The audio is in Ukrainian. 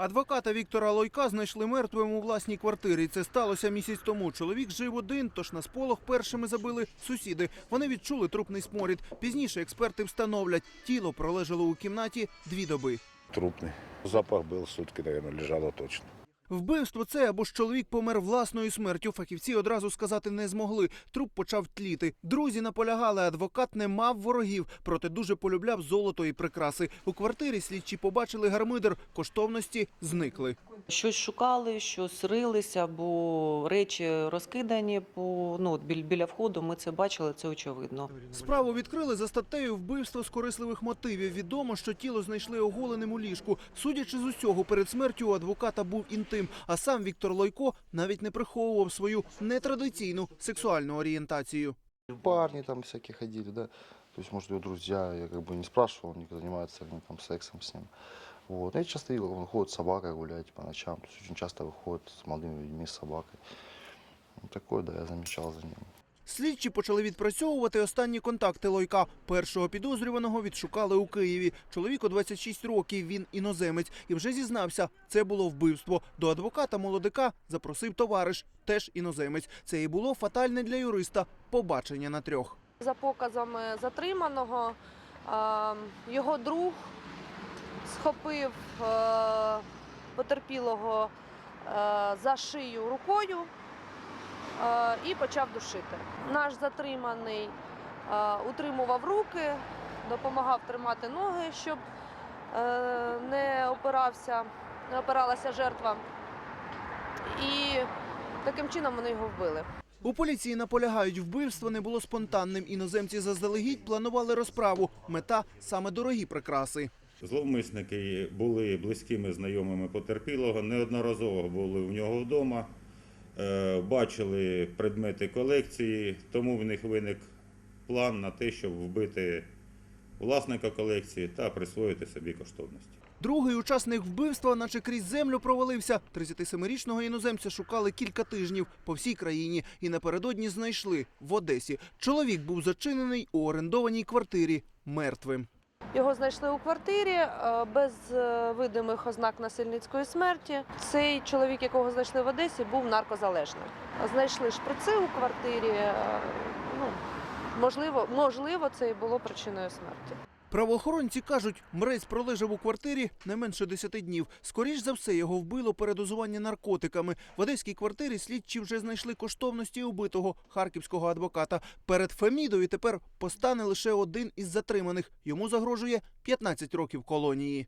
Адвоката Віктора Лойка знайшли мертвим у власній квартирі. Це сталося місяць тому. Чоловік жив один, тож на сполох першими забили сусіди. Вони відчули трупний сморід. Пізніше експерти встановлять, тіло пролежало у кімнаті дві доби. Трупний Запах був сутки, наверное, лежало точно. Вбивство це або ж чоловік помер власною смертю. Фахівці одразу сказати не змогли. Труп почав тліти. Друзі наполягали, адвокат не мав ворогів, проте дуже полюбляв золото і прикраси. У квартирі слідчі побачили гармидер. Коштовності зникли. Щось шукали, щось рилися, бо речі розкидані по ну біль- біля входу. Ми це бачили, це очевидно. Справу відкрили за статтею вбивство з корисливих мотивів. Відомо, що тіло знайшли оголеним у ліжку. Судячи з усього, перед смертю у адвоката був інтим. А сам Віктор Лойко навіть не приховував свою нетрадиційну сексуальну орієнтацію. Парни там всякие ходили, да. То есть, может, его друзья, я как бы не спрашивал, они занимаются они там сексом с ним. Вот. Я часто видел, он ходит с собакой гулять по ночам. То есть очень часто выходит с молодыми людьми, с собакой. Ну, такое, да, я замечал за ним. Слідчі почали відпрацьовувати останні контакти Лойка. Першого підозрюваного відшукали у Києві. Чоловіку 26 років, він іноземець. І вже зізнався, це було вбивство. До адвоката молодика запросив товариш, теж іноземець. Це і було фатальне для юриста побачення на трьох. За показами затриманого, е, його друг схопив е, потерпілого е, за шию рукою е, і почав душити. Наш затриманий утримував руки, допомагав тримати ноги, щоб не опирався, не опиралася жертва. І таким чином вони його вбили. У поліції наполягають, вбивство не було спонтанним. Іноземці заздалегідь планували розправу. Мета саме дорогі прикраси. Зловмисники були близькими знайомими потерпілого, неодноразово були в нього вдома, е, бачили предмети колекції, тому в них виник план на те, щоб вбити власника колекції та присвоїти собі коштовності. Другий учасник вбивства, наче крізь землю, провалився. 37-річного іноземця шукали кілька тижнів по всій країні і напередодні знайшли в Одесі. Чоловік був зачинений у орендованій квартирі мертвим. Його знайшли у квартирі е, без е, видимих ознак насильницької смерті. Цей чоловік, якого знайшли в Одесі, був наркозалежним. Знайшли шприци у квартирі. е, Ну, можливо, можливо, це і було причиною смерті. Правоохоронці кажуть, мрець пролежав у квартирі не менше 10 днів. Скоріш за все, його вбило передозування наркотиками. В одеській квартирі слідчі вже знайшли коштовності убитого харківського адвоката. Перед Фемідою тепер постане лише один із затриманих. Йому загрожує 15 років колонії.